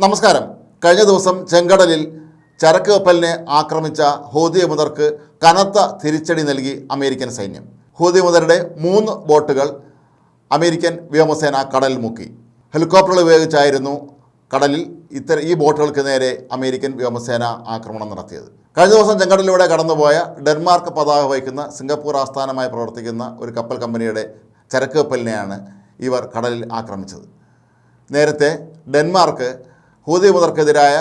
നമസ്കാരം. കഴിഞ്ഞ ദിവസം ചെങ്കടലിൽ ചരക്ക് കപ്പലിനെ ആക്രമിച്ച ഹൂതിയമുദർക്ക് കനത്ത തിരിച്ചടി നൽകി അമേരിക്കൻ സൈന്യം. ഹൂതിയമുദരുടെ മൂന്ന് ബോട്ടുകൾ അമേരിക്കൻ വ്യോമസേന കടലിൽ മുക്കി. ഹെലികോപ്റ്ററുകൾ ഉപയോഗിച്ചായിരുന്നു കടലിൽ ഇത്തര ഈ ബോട്ടുകൾക്ക് നേരെ അമേരിക്കൻ വ്യോമസേന ആക്രമണം നടത്തിയത്. കഴിഞ്ഞ ദിവസം ചെങ്കടലിലൂടെ കടന്നുപോയ ഡെൻമാർക്ക് പതാക വഹിക്കുന്ന സിംഗപ്പൂർ ആസ്ഥാനമായി പ്രവർത്തിക്കുന്ന ഒരു കപ്പൽ കമ്പനിയുടെ ചരക്ക് കപ്പലിനെയാണ് ഇവർ കടലിൽ ആക്രമിച്ചത്. നേരത്തെ ഡെൻമാർക്ക് ഹൂതി മുതർക്കെതിരായ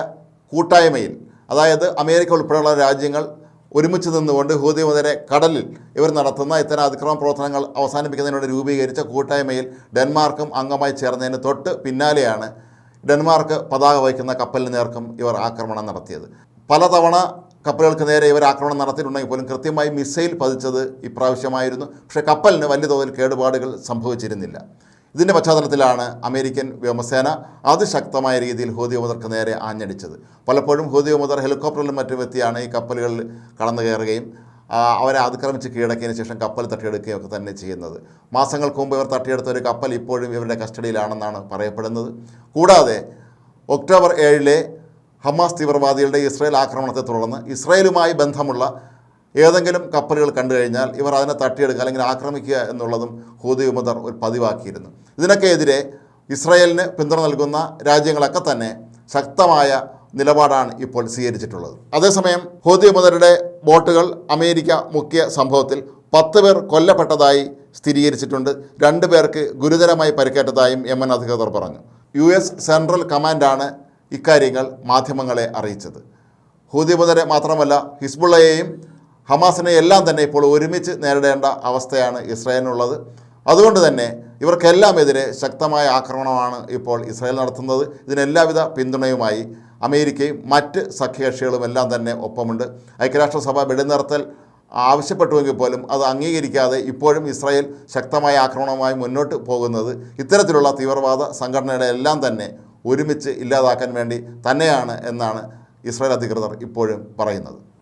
കൂട്ടായ്മയിൽ അതായത് അമേരിക്ക ഉൾപ്പെടെയുള്ള രാജ്യങ്ങൾ ഒരുമിച്ച് നിന്നുകൊണ്ട് ഹൂതി കടലിൽ ഇവർ നടത്തുന്ന ഇത്തരം അതിക്രമ പ്രവർത്തനങ്ങൾ അവസാനിപ്പിക്കുന്നതിനോട് രൂപീകരിച്ച കൂട്ടായ്മയിൽ ഡെൻമാർക്കും അംഗമായി ചേർന്നതിന് തൊട്ട് പിന്നാലെയാണ് ഡെൻമാർക്ക് പതാക വഹിക്കുന്ന കപ്പലിന് നേർക്കും ഇവർ ആക്രമണം നടത്തിയത്. പലതവണ കപ്പലുകൾക്ക് നേരെ ഇവർ ആക്രമണം നടത്തിയിട്ടുണ്ടെങ്കിൽ പോലും കൃത്യമായി മിസൈൽ പതിച്ചത് ഇപ്രാവശ്യമായിരുന്നു. പക്ഷേ കപ്പലിന് വലിയ തോതിൽ കേടുപാടുകൾ സംഭവിച്ചിരുന്നില്ല. ഇതിന്റെ പശ്ചാത്തലത്തിലാണ് അമേരിക്കൻ വ്യോമസേന അതിശക്തമായ രീതിയിൽ ഹൂതിയോമദർക്ക് നേരെ ആഞ്ഞടിച്ചത്. പലപ്പോഴും ഹൂതിയോമദർ ഹെലികോപ്റ്ററിലും മറ്റും എത്തിയാണ് ഈ കപ്പലുകളിൽ കടന്നു കയറുകയും അവരെ അതിക്രമിച്ച് കീഴടക്കിയതിന് ശേഷം കപ്പൽ തട്ടിയെടുക്കുകയും ഒക്കെ തന്നെ ചെയ്യുന്നത്. മാസങ്ങൾക്ക് മുമ്പ് ഇവർ തട്ടിയെടുത്ത ഒരു കപ്പൽ ഇപ്പോഴും ഇവരുടെ കസ്റ്റഡിയിലാണെന്നാണ് പറയപ്പെടുന്നത്. കൂടാതെ ഒക്ടോബർ ഏഴിലെ ഹമാസ് തീവ്രവാദികളുടെ ഇസ്രായേൽ ആക്രമണത്തെ തുടർന്ന് ഇസ്രായേലുമായി ബന്ധമുള്ള ഏതെങ്കിലും കപ്പലുകൾ കണ്ടു കഴിഞ്ഞാൽ ഇവർ അതിനെ തട്ടിയെടുക്കുക അല്ലെങ്കിൽ ആക്രമിക്കുക എന്നുള്ളതും ഹൂതി ഉമദർ ഒരു പതിവാക്കിയിരുന്നു. ഇതിനൊക്കെ എതിരെ ഇസ്രായേലിന് പിന്തുണ നൽകുന്ന രാജ്യങ്ങളൊക്കെ തന്നെ ശക്തമായ നിലപാടാണ് ഇപ്പോൾ സ്വീകരിച്ചിട്ടുള്ളത്. അതേസമയം ഹൂതി ഉമദരുടെ ബോട്ടുകൾ അമേരിക്ക മുഖ്യ സംഭവത്തിൽ പത്ത് പേർ കൊല്ലപ്പെട്ടതായി സ്ഥിരീകരിച്ചിട്ടുണ്ട്. രണ്ട് പേർക്ക് ഗുരുതരമായി പരിക്കേറ്റതായും യമൻ അധികൃതർ പറഞ്ഞു. യു എസ് സെൻട്രൽ കമാൻഡാണ് ഇക്കാര്യങ്ങൾ മാധ്യമങ്ങളെ അറിയിച്ചത്. ഹൂതിബദരെ മാത്രമല്ല ഹിസ്ബുള്ളയെയും ഹമാസിനെ എല്ലാം തന്നെ ഇപ്പോൾ ഒരുമിച്ച് നേരിടേണ്ട അവസ്ഥയാണ് ഇസ്രായേലിനുള്ളത്. അതുകൊണ്ട് തന്നെ ഇവർക്കെല്ലാം എതിരെ ശക്തമായ ആക്രമണമാണ് ഇപ്പോൾ ഇസ്രായേൽ നടത്തുന്നത്. ഇതിനെല്ലാവിധ പിന്തുണയുമായി അമേരിക്കയും മറ്റ് സഖ്യകക്ഷികളും എല്ലാം തന്നെ ഒപ്പമുണ്ട്. ഐക്യരാഷ്ട്രസഭ വെടിനിർത്തൽ ആവശ്യപ്പെട്ടുവെങ്കിൽ പോലും അത് അംഗീകരിക്കാതെ ഇപ്പോഴും ഇസ്രായേൽ ശക്തമായ ആക്രമണവുമായി മുന്നോട്ട് പോകുന്നത് ഇത്തരത്തിലുള്ള തീവ്രവാദ സംഘടനയുടെ എല്ലാം തന്നെ ഒരുമിച്ച് ഇല്ലാതാക്കാൻ വേണ്ടി തന്നെയാണ് എന്നാണ് ഇസ്രായേൽ അധികൃതർ ഇപ്പോഴും പറയുന്നത്.